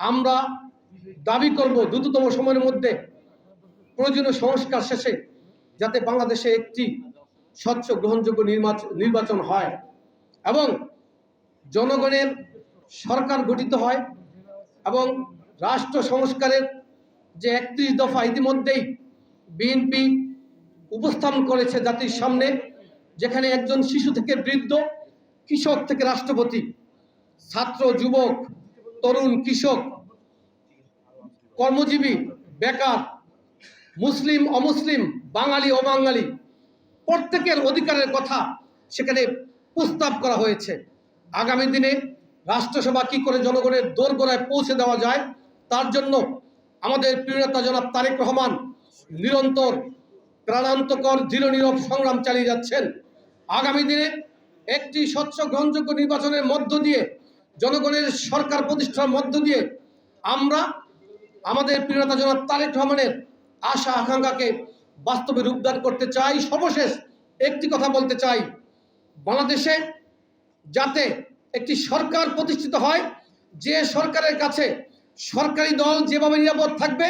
আমরা দাবি করব দ্রুততম সময়ের মধ্যে প্রয়োজনীয় সংস্কার শেষে যাতে বাংলাদেশে একটি স্বচ্ছ গ্রহণযোগ্য নির্বাচন হয় এবং জনগণের সরকার গঠিত হয় এবং রাষ্ট্র সংস্কারের যে একত্রিশ দফা ইতিমধ্যেই বিএনপি উপস্থাপন করেছে জাতির সামনে, যেখানে একজন শিশু থেকে বৃদ্ধ কৃষক থেকে রাষ্ট্রপতি, ছাত্র, যুবক তরুণ কৃষক, কর্মজীবী, বেকার, মুসলিম, অমুসলিম, বাঙালি, অবাঙালি, প্রত্যেকের অধিকারের কথা সেখানে প্রস্তাব করা হয়েছে। আগামী দিনে রাষ্ট্রসভা কি করে জনগণের দোরগোড়ায় পৌঁছে দেওয়া যায়, তার জন্য আমাদের প্রিয় নেতা জনাব তারেক রহমান নিরন্তর প্রাণান্তকর, দৃঢ় সংগ্রাম চালিয়ে যাচ্ছেন। আগামী দিনে একটি স্বচ্ছ, গ্রহণযোগ্য নির্বাচনের মধ্য দিয়ে জনগণের সরকার প্রতিষ্ঠার মধ্য দিয়ে আমরা আমাদের প্রিয় নেতা জনাব তারেক রহমানের আশা আকাঙ্ক্ষাকে বাস্তবে রূপদান করতে চাই। সর্বশেষ একটি কথা বলতে চাই। বাংলাদেশে যাতে একটি সরকার প্রতিষ্ঠিত হয়, যে সরকারের কাছে সরকারি দল যেভাবে নিরাপদ থাকবে,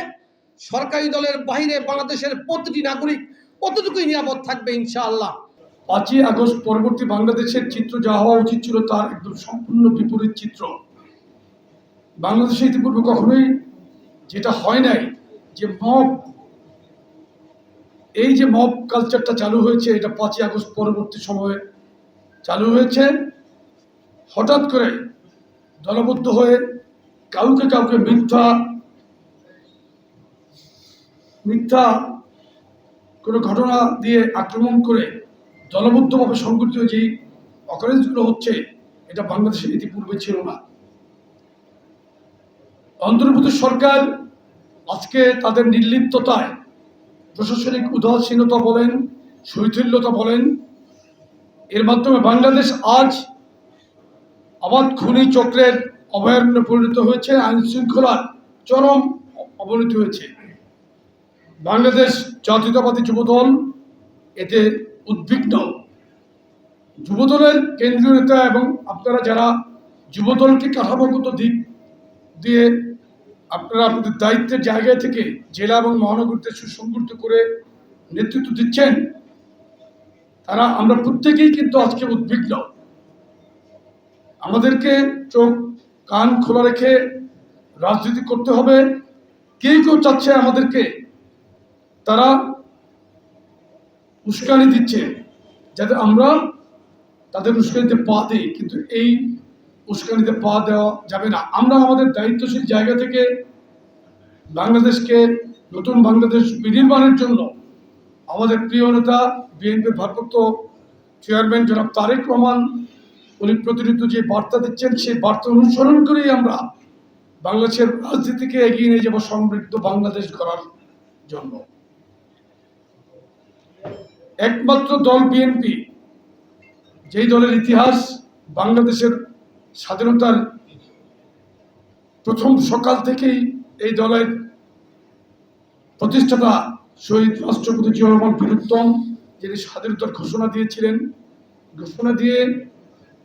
সরকারি দলের বাইরে বাংলাদেশের প্রতিটি নাগরিক অতটুকুই নিরাপদ থাকবে ইনশাআল্লাহ। পাঁচই আগস্ট পরবর্তী বাংলাদেশের চিত্র যা হওয়া উচিত ছিল তার একদম সম্পূর্ণ বিপরীত চিত্র। বাংলাদেশে ইতিপূর্বে কখনোই যেটা হয় নাই, যে মব এই যে মব কালচারটা চালু হয়েছে, এটা পাঁচই আগস্ট পরবর্তী সময়ে চালু হয়েছে। হঠাৎ করে দলবদ্ধ হয়ে কাউকে কাউকে মিথ্যা মিথ্যা কোনো ঘটনা দিয়ে আক্রমণ করে দলবদ্ধভাবে সংগঠিত যেই অকারেন্সগুলো হচ্ছে, এটা বাংলাদেশের ইতিপূর্বে ছিল না। অন্তর্ভুক্ত সরকার আজকে তাদের নির্লিপ্ততায় প্রশাসনিক উদাসীনতা বলেন, শৈথিল্যতা বলেন, এর মাধ্যমে বাংলাদেশ আজ আবাদ খুনি চক্রের অভয়ারণ্যে পরিণত হয়েছে, আইন শৃঙ্খলার চরম অবনতি হয়েছে। বাংলাদেশ জাতীয়তাবাদী যুবদল এতে উদ্বিগ্ন। যুবদলের কেন্দ্রীয় নেতা এবং আপনারা যারা যুবদলকে কাঠামোগত দিক দিয়ে আপনারা আপনাদের দায়িত্বের জায়গা থেকে জেলা এবং মহানগরীতে সুসংগঠিত করে নেতৃত্ব দিচ্ছেন, তারা আমরা প্রত্যেকেই কিন্তু আজকে উদ্বিগ্ন। আমাদেরকে চোখ, কান খোলা রেখে রাজনীতি করতে হবে। কেউ কেউ চাচ্ছে আমাদেরকে, তারা উস্কানি দিচ্ছে। যাতে আমরা তাদের উস্কানিতে পা দিই, কিন্তু এই উস্কানিতে পা দেওয়া যাবে না। আমরা আমাদের দায়িত্বশীল জায়গা থেকে বাংলাদেশকে, নতুন বাংলাদেশ বিনির্মাণের জন্য আমাদের প্রিয় নেতা বিএনপির ভারপ্রাপ্ত চেয়ারম্যান জনাব তারেক রহমান, উনি প্রতিনিধিত্ব যে বার্তা দিচ্ছেন, সেই বার্তা অনুসরণ করেই আমরা বাংলাদেশের রাজনীতিকে এগিয়ে নিয়ে যাব সমৃদ্ধ বাংলাদেশ গড়ার জন্য। একমাত্র দল বিএনপি যেই দলের ইতিহাস বাংলাদেশের স্বাধীনতার প্রথম সকাল থেকেই এই দলের প্রতিষ্ঠাতা শহীদ রাষ্ট্রপতি জিয়া রহমান বীরুত্তম যিনি স্বাধীনতার ঘোষণা দিয়েছিলেন। ঘোষণা দিয়ে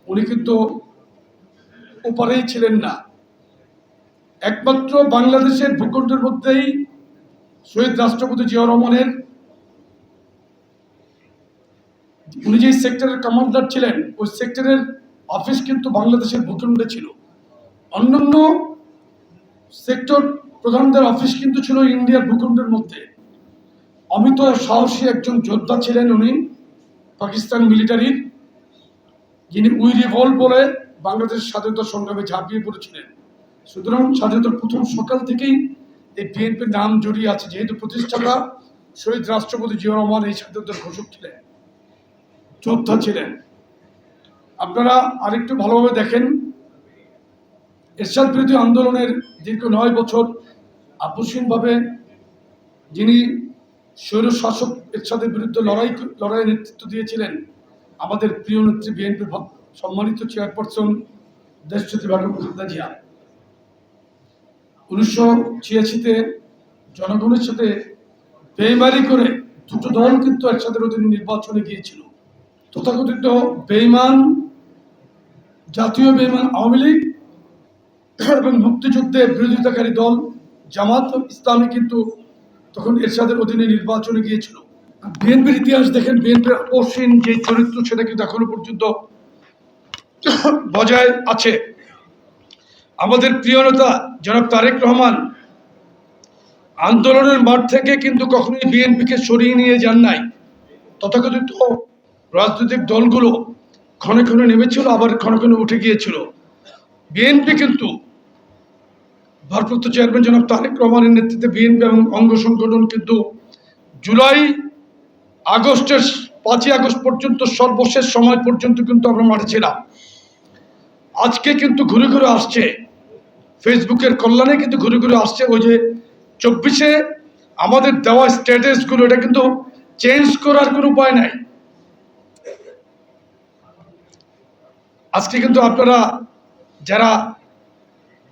উনি কিন্তু ওপারেই ছিলেন না। একমাত্র বাংলাদেশের ভূখণ্ডের মধ্যেই শহীদ রাষ্ট্রপতি জিয়া রহমানের উনি যে সেক্টরের কমান্ডার ছিলেন, ওই সেক্টরের অফিস কিন্তু বাংলাদেশের ভূখণ্ডে ছিল। অন্যান্য সেক্টর প্রধানদের অফিস কিন্তু ছিল ইন্ডিয়ার ভূখণ্ডের মধ্যে। অমিত সাহসী একজন যোদ্ধা ছিলেন উনি, পাকিস্তান মিলিটারির যিনি উই রিভল বলে বাংলাদেশের স্বাধীনতা সংগ্রামে ঝাঁপিয়ে পড়েছিলেন। সুতরাং স্বাধীনতার প্রথম সকাল থেকেই এই বিএনপির নাম জড়িয়ে আছে, যেহেতু প্রতিষ্ঠাতা শহীদ রাষ্ট্রপতি জিয়া রহমান এই স্বাধীনতার ঘোষক ছিলেন। যোদ্ধা ছিলেন। আপনারা আরেকটু ভালোভাবে দেখেন। এরশাদ বিরোধী আন্দোলনের দীর্ঘ নয় বছর আপসীনভাবে যিনি স্বৈর শাসক এরশাদের বিরুদ্ধে লড়াই লড়াইয়ের নেতৃত্ব দিয়েছিলেন, আমাদের প্রিয় নেত্রী বিএনপির সম্মানিত চেয়ারপারসন দেশজ্যোতি বেগম খালেদা জিয়া। উনিশশো ছিয়াশিতে জনগণের সাথে বেমারি করে দুটো দল কিন্তু একসাথে নির্বাচনে গিয়েছিল। তথাকথিত বেইমান জাতীয় বেইমান আওয়ামী লীগ এবং মুক্তিযুদ্ধে বিরোধিতাকারী দল জামাত ইসলামী কিন্তু তখন এরশাদের অধীনে নির্বাচনে গিয়েছিল। বিএনপির ইতিহাস দেখেন, বিএনপির অসীন যে চরিত্র সেটা কিন্তু এখনও পর্যন্ত বজায় আছে। আমাদের প্রিয় নেতা জনাব তারেক রহমান আন্দোলনের মাঠ থেকে কিন্তু কখনোই বিএনপিকে সরিয়ে নিয়ে যান নাই। তথাকথিত রাজনৈতিক দলগুলো ক্ষণে ক্ষণে নেমেছিল, আবার ক্ষণে ক্ষণে উঠে গিয়েছিল। বিএনপি কিন্তু ভারপ্রাপ্ত চেয়ারম্যান জনাব তারেক রহমানের নেতৃত্বে বিএনপি এবং অঙ্গ সংগঠন কিন্তু জুলাই আগস্টের পাঁচই আগস্ট পর্যন্ত সর্বশেষ সময় পর্যন্ত কিন্তু আমরা মাঠে ছিলাম। আজকে কিন্তু ঘুরে ঘুরে আসছে, ফেসবুকের কল্যাণে কিন্তু ঘুরে ঘুরে আসছে ওই যে চব্বিশে আমাদের দেওয়া স্ট্যাটাসগুলো এটা কিন্তু চেঞ্জ করার কোনো উপায় নাই। আজকে কিন্তু আপনারা যারা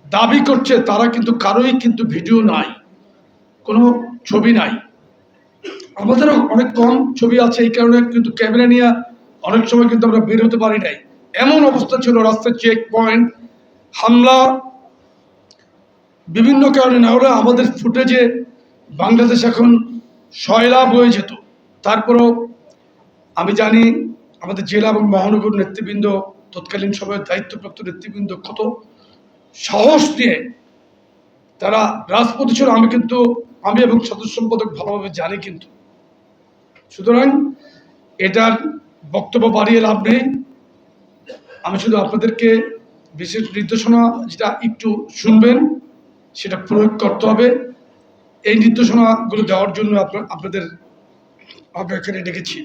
দাবি করছে, তারা কিন্তু কারোই কিন্তু ভিডিও নাই, কোনো ছবি নাই। আমাদেরও অনেক কম ছবি আছে, এই কারণে কিন্তু ক্যামেরা নিয়ে অনেক সময় কিন্তু আমরা বের হতে পারি নাই। এমন অবস্থা ছিল রাস্তার চেক পয়েন্ট হামলা, বিভিন্ন কারণে না হলে আমাদের ফুটেজে বাংলাদেশ এখন সয়লাভ হয়ে যেত। তারপরেও আমি জানি আমাদের জেলা এবং মহানগর নেতৃবৃন্দ তৎকালীন সময়ের দায়িত্বপ্রাপ্ত নেতৃবৃন্দ কত সাহস নিয়ে তারা রাজপথে ছিল, আমি কিন্তু, আমি এবং সদস্য সম্পাদক ভালোভাবে জানি কিন্তু। সুতরাং এটার বক্তব্য বাড়িয়ে লাভ নেই। আমি শুধু আপনাদেরকে বিশেষ নির্দেশনা যেটা একটু শুনবেন, সেটা প্রয়োগ করতে হবে। এই নির্দেশনাগুলো দেওয়ার জন্য আপনাদের আমরা এখানে ডেকেছি